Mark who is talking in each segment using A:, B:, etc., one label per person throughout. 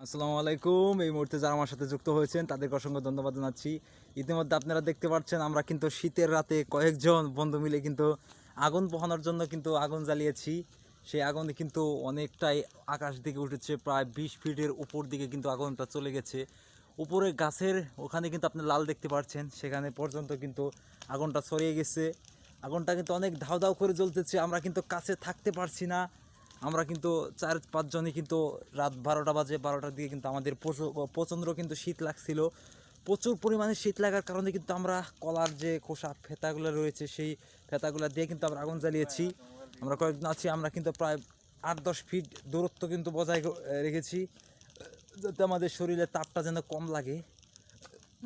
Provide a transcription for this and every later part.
A: আসসালামু আলাইকুম। এই মুহূর্তে যারা আমার সাথে যুক্ত হয়েছেন, তাদেরকে অসংখ্য ধন্যবাদ জানাচ্ছি। ইতিমধ্যে আপনারা দেখতে পাচ্ছেন, আমরা কিন্তু শীতের রাতে কয়েকজন বন্ধু মিলে কিন্তু আগুন পোহানোর জন্য কিন্তু আগুন জ্বালিয়েছি। সেই আগুনে কিন্তু অনেকটাই আকাশ দিকে উঠেছে, প্রায় বিশ ফিটের উপর দিকে কিন্তু আগুনটা চলে গেছে। উপরে গাছের ওখানে কিন্তু আপনি লাল দেখতে পাচ্ছেন, সেখানে পর্যন্ত কিন্তু আগুনটা ছড়িয়ে গেছে। আগুনটা কিন্তু অনেক ধাও ধাও করে জ্বলতেছে, আমরা কিন্তু কাছে থাকতে পারছি না। আমরা কিন্তু চার পাঁচজনই কিন্তু রাত বারোটা বাজে, বারোটার দিকে কিন্তু আমাদের প্রচণ্ড কিন্তু শীত লাগছিল। প্রচুর পরিমাণে শীত লাগার কারণে কিন্তু আমরা কলার যে খোসা ফেতাগুলো রয়েছে, সেই ফেতাগুলো দিয়ে কিন্তু আমরা আগুন জ্বালিয়েছি। আমরা কয়েকজন আছি, আমরা কিন্তু প্রায় আট দশ ফিট দূরত্ব কিন্তু বজায় রেখেছি, যাতে আমাদের শরীরে তাপটা যেন কম লাগে।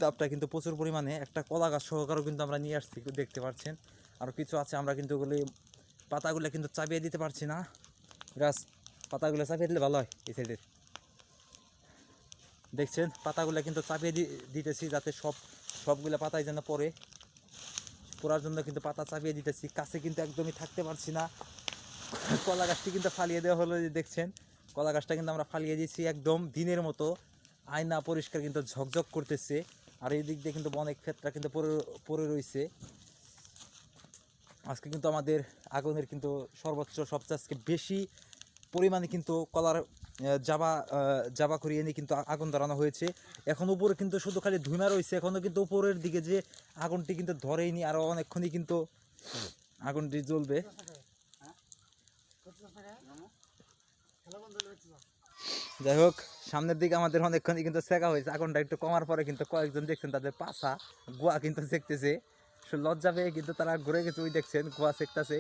A: তাপটা কিন্তু প্রচুর পরিমাণে, একটা কলা গাছ সহকারেও কিন্তু আমরা নিয়ে আসছি, দেখতে পাচ্ছেন। আরও কিছু আছে, আমরা কিন্তু ওগুলি পাতাগুলো কিন্তু চাপিয়ে দিতে পারছি না। গাছ পাতাগুলো চাপিয়ে দিলে ভালো হয় এই সাইডের দেখছেন, পাতাগুলো কিন্তু চাপিয়ে দিতেছি যাতে সব, সবগুলো পাতায় যেন পড়ে। পড়ার জন্য কিন্তু পাতা চাপিয়ে দিতেছি, কাছে কিন্তু একদমই থাকতে পারছি না। কলা গাছটি কিন্তু ফালিয়ে দেওয়া হলো দেখছেন। কলা গাছটা কিন্তু আমরা ফালিয়ে দিয়েছি একদম দিনের মতো। আয়না পরিষ্কার কিন্তু ঝকঝক করতেছে। আর এই দিক দিয়ে কিন্তু অনেক ক্ষেত্রে কিন্তু পড়ে পড়ে রয়েছে আজকে কিন্তু আমাদের আগুনের কিন্তু সর্বোচ্চ, সবচেয়ে আজকে বেশি পরিমাণে কিন্তু কলার জাবা জাবা করিয়ে নিয়ে কিন্তু আগুন ধরানো হয়েছে। এখন উপরে কিন্তু শুধু খালি ধুমা রয়েছে। এখনও কিন্তু উপরের দিকে যে আগুনটি কিন্তু ধরেইনি আরও অনেকক্ষণই কিন্তু আগুনটি জ্বলবে। যাই হোক, সামনের দিকে আমাদের অনেকক্ষণই কিন্তু শেখা হয়েছে। আগুনটা একটু কমার পরে কিন্তু কয়েকজন দেখছেন, তাদের পাশা গোয়া কিন্তু দেখতেছে। লজ্জা পেয়ে কিন্তু তারা ঘুরে গেছে ওই দেখছেন গোয়া সেকতেছে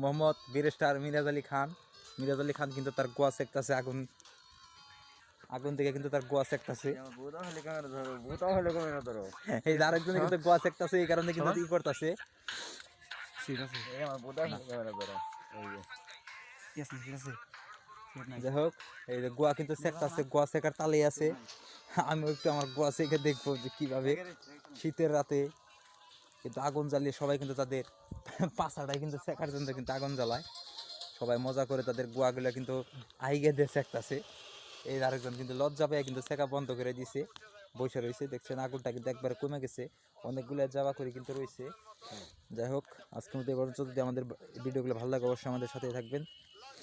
A: মোহাম্মদ বীরেস্টার মিরাজ আলী খান। মিরাজ আলী খান কিন্তু তার গোয়া সেকতেছে আগুন আগুন থেকে কিন্তু তার গোয়া সেকতেছে এই আরেকজন কিন্তু গোয়া সেকতেছে এই কারণে কিন্তু ই করতেছে। যাই হোক এই যে গোয়া কিন্তু সেকতেছে গোয়া সেকার তালেই আছে। আমি একটু আমার গোয়া সেকে দেখব যে কীভাবে শীতের রাতে কিন্তু আগুন জ্বালিয়ে সবাই কিন্তু তাদের পাশাটাই কিন্তু শেখার জন্য কিন্তু আগুন জ্বালায়। সবাই মজা করে তাদের গোয়াগুলো কিন্তু আইগে দিয়ে শেখতেছে। এই আরেকজন কিন্তু লজ্জা পেয়ে কিন্তু শেখা বন্ধ করে দিছে, বসে রয়েছে। দেখছেন আগুনটা কিন্তু একবার কমে গেছে, অনেকগুলো জাবা করে কিন্তু রয়েছে। যাই হোক, আজকের এবার যদি আমাদের ভিডিওগুলো ভালো লাগে, অবশ্যই আমাদের সাথে থাকবেন।